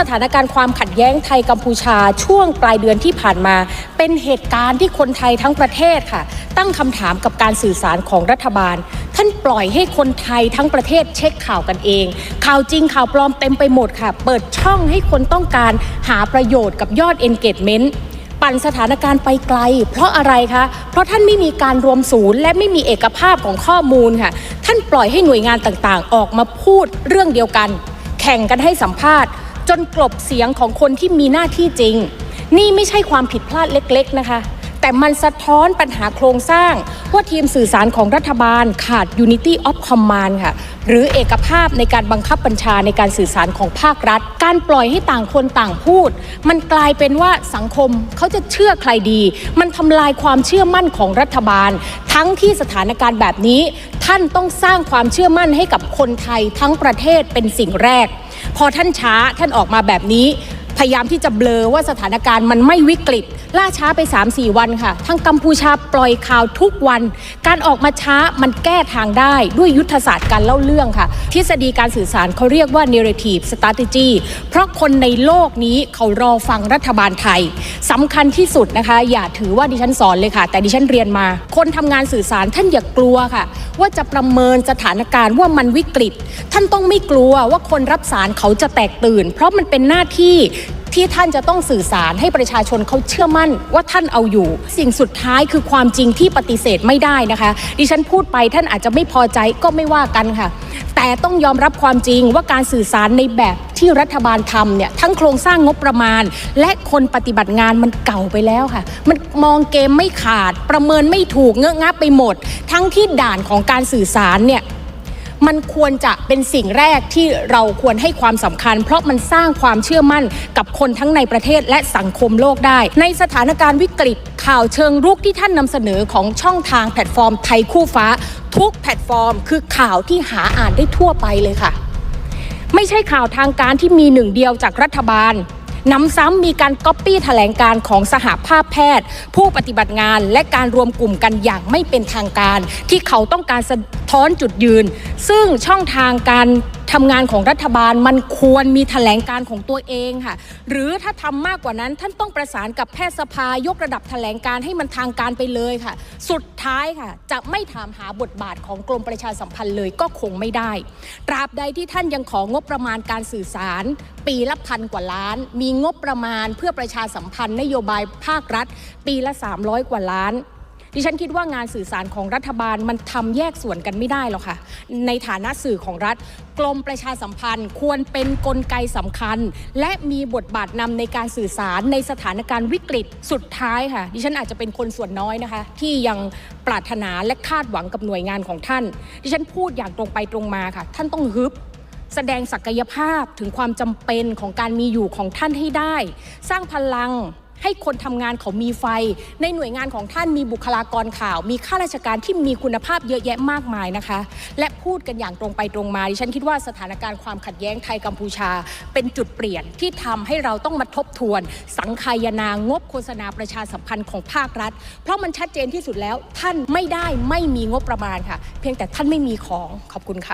สถานการณ์ความขัดแย้งไทยกัมพูชาช่วงปลายเดือนที่ผ่านมา เป็นเหตุการณ์ที่คนไทยทั้งประเทศค่ะ ตั้งคำถามกับการสื่อสารของรัฐบาล ท่านปล่อยให้คนไทยทั้งประเทศเช็คข่าวกันเอง ข่าวจริงข่าวปลอมเต็มไปหมดค่ะ เปิดช่องให้คนต้องการหาประโยชน์กับยอด engagement ปั่นสถานการณ์ไปไกล เพราะอะไรคะ เพราะท่านไม่มีการรวมศูนย์ และไม่มีเอกภาพของข้อมูลค่ะ ท่านปล่อยให้หน่วยงานต่างๆ ออกมาพูดเรื่องเดียวกัน แข่งกันให้สัมภาษณ์ จนกลบเสียงของคนที่มีหน้าที่จริง นี่ไม่ใช่ความผิดพลาดเล็กๆนะคะ แต่มันสะท้อนปัญหาโครงสร้าง ว่าทีมสื่อสารของรัฐบาลขาด Unity of Command ค่ะ หรือเอกภาพในการบังคับบัญชาในการสื่อสารของภาครัฐ การปล่อยให้ต่างคนต่างพูด มันกลายเป็นว่าสังคมเขาจะเชื่อใครดี มันทำลายความเชื่อมั่นของรัฐบาล ทั้งที่สถานการณ์แบบนี้ ท่านต้องสร้างความเชื่อมั่นให้กับคนไทยทั้งประเทศเป็นสิ่งแรก พอท่านช้าท่านออกมาแบบนี้ ยายามที่จะเบลอว่าสถานการณ์มันไม่วิกฤต ล่าช้าไป 3-4 วันค่ะ ทั้งกัมพูชาปล่อยข่าวทุกวัน การออกมาช้ามันแก้ทางได้ด้วยยุทธศาสตร์การเล่าเรื่องค่ะ ทฤษฎีการสื่อสารเขาเรียกว่า narrative strategy เพราะคนในโลกนี้เขารอฟังรัฐบาลไทยสำคัญที่สุดนะคะ อย่าถือว่าดิฉันสอนเลยค่ะ แต่ดิฉันเรียนมา คนทำงานสื่อสารท่านอย่ากลัวค่ะ ว่าจะประเมินสถานการณ์ว่ามันวิกฤต ท่านต้องไม่กลัวว่าคนรับสารเขาจะแตกตื่น เพราะมันเป็นหน้าที่ ที่ท่านจะต้องสื่อสารให้ประชาชนเขาเชื่อมั่นว่าท่านเอาอยู่ สิ่งสุดท้ายคือความจริงที่ปฏิเสธไม่ได้นะคะ ดิฉันพูดไปท่านอาจจะไม่พอใจก็ไม่ว่ากันค่ะ แต่ต้องยอมรับความจริงว่าการสื่อสารในแบบที่รัฐบาลทำเนี่ยทั้งโครงสร้างงบประมาณ และคนปฏิบัติงานมันเก่าไปแล้วค่ะ มันมองเกมไม่ขาดประเมินไม่ถูกเงอะงะไปหมด ทั้งที่ด่านของการสื่อสารเนี่ย มันควรจะเป็นสิ่งแรกที่เราควรให้ความสำคัญ เพราะมันสร้างความเชื่อมั่นกับคนทั้งในประเทศและสังคมโลกได้ ในสถานการณ์วิกฤตข่าวเชิงรุกที่ท่านนำเสนอของช่องทางแพลตฟอร์มไทยคู่ฟ้า ทุกแพลตฟอร์ม คือข่าวที่หาอ่านได้ทั่วไปเลยค่ะ ไม่ใช่ข่าวทางการที่มีหนึ่งเดียวจากรัฐบาล นำซ้ำมีการก๊อปปี้แถลงการของสหภาพแพทย์ ผู้ปฏิบัติงานและการรวมกลุ่มกันอย่างไม่เป็นทางการ ที่เขาต้องการสะท้อนจุดยืน ซึ่งช่องทางการ ทำงานของรัฐบาลมันควรมีแถลงการของตัวเองค่ะ หรือถ้าทำมากกว่านั้นท่านต้องประสานกับแพทยสภายกระดับแถลงการให้มันทางการไปเลยค่ะ สุดท้ายค่ะ จะไม่ถามหาบทบาทของกรมประชาสัมพันธ์เลยก็คงไม่ได้ ตราบใดที่ท่านยังของบประมาณการสื่อสาร ปีละพันกว่าล้าน มีงบประมาณเพื่อประชาสัมพันธ์นโยบายภาครัฐ ปีละ 300 กว่าล้าน ดิฉันคิดว่างานสื่อสารของรัฐบาลมันทำแยกส่วนกันไม่ได้หรอกค่ะ ในฐานะสื่อของรัฐ กรมประชาสัมพันธ์ ควรเป็นนกลไกสำคัญ และมีบทบาทนำในการสื่อสารในสถานการณ์วิกฤตสุดท้ายค่ะ ดิฉันอาจจะเป็นคนส่วนน้อยนะคะ ที่ยังปรารถนาและคาดหวังกับหน่วยงานของท่าน ดิฉันพูดอย่างตรงไปตรงมาค่ะ ท่านต้องฮึบแสดงศักยภาพถึงความจำเป็นของการมีอยู่ของท่านให้ได้ สร้างพลัง ให้คนทำงานเขามีไฟ ในหน่วยงานของท่านมีบุคลากรข่าว มีข้าราชการที่มีคุณภาพเยอะแยะมากมายนะคะ และพูดกันอย่างตรงไปตรงมาดิฉันคิดว่าสถานการณ์ความขัดแย้งไทยกัมพูชา เป็นจุดเปลี่ยนที่ทำให้เราต้องมาทบทวน สังคายนางบโฆษณาประชาสัมพันธ์ของภาครัฐ เพราะมันชัดเจนที่สุดแล้วท่านไม่ได้ไม่มีงบประมาณค่ะ เพียงแต่ท่านไม่มีของขอบคุณค่ะ